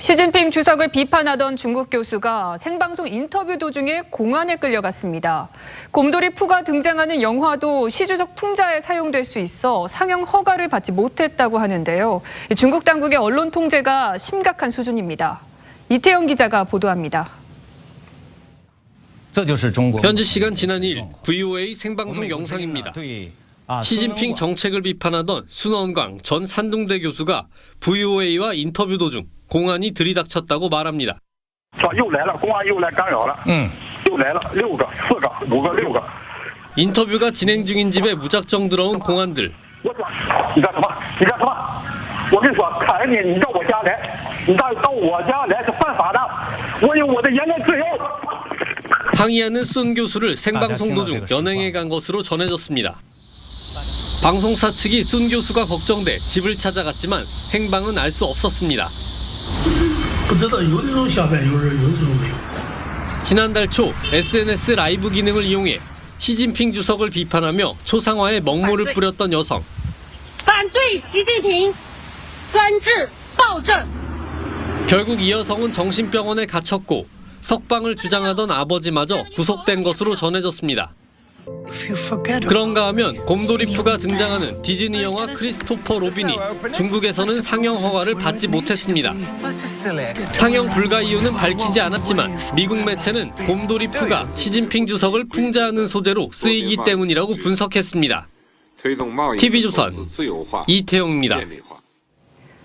시진핑 주석을 비판하던 중국 교수가 생방송 인터뷰 도중에 공안에 끌려갔습니다. 곰돌이 푸가 등장하는 영화도 시주적 풍자에 사용될 수 있어 상영 허가를 받지 못했다고 하는데요. 중국 당국의 언론 통제가 심각한 수준입니다. 이태영 기자가 보도합니다. 현지 시간 지난 1일 VOA 생방송 영상입니다. 시진핑 정책을 비판하던 순원광 전 산둥대 교수가 VOA와 인터뷰 도중 공안이 들이닥쳤다고 말합니다. 인터뷰가 진행 중인 집에 무작정 들어온 공안들. 항의하는 순 교수를 생방송 도중 연행해 간 것으로 전해졌습니다. 방송사 측이 순 교수가 걱정돼 집을 찾아갔지만 행방은 알 수 없었습니다. 不知道，有的时候下班，有时候有的时候没有。 지난달 초 SNS 라이브 기능을 이용해 시진핑 주석을 비판하며 초상화에 먹물을 뿌렸던 여성. 反对习近平专制暴政。 결국 이 여성은 정신병원에 갇혔고 석방을 주장하던 아버지마저 구속된 것으로 전해졌습니다. 그런가 하면 곰돌이프가 등장하는 디즈니 영화 크리스토퍼 로빈이 중국에서는 상영 허가를 받지 못했습니다. 상영 불가 이유는 밝히지 않았지만 미국 매체는 곰돌이프가 시진핑 주석을 풍자하는 소재로 쓰이기 때문이라고 분석했습니다. TV조선 이태영입니다.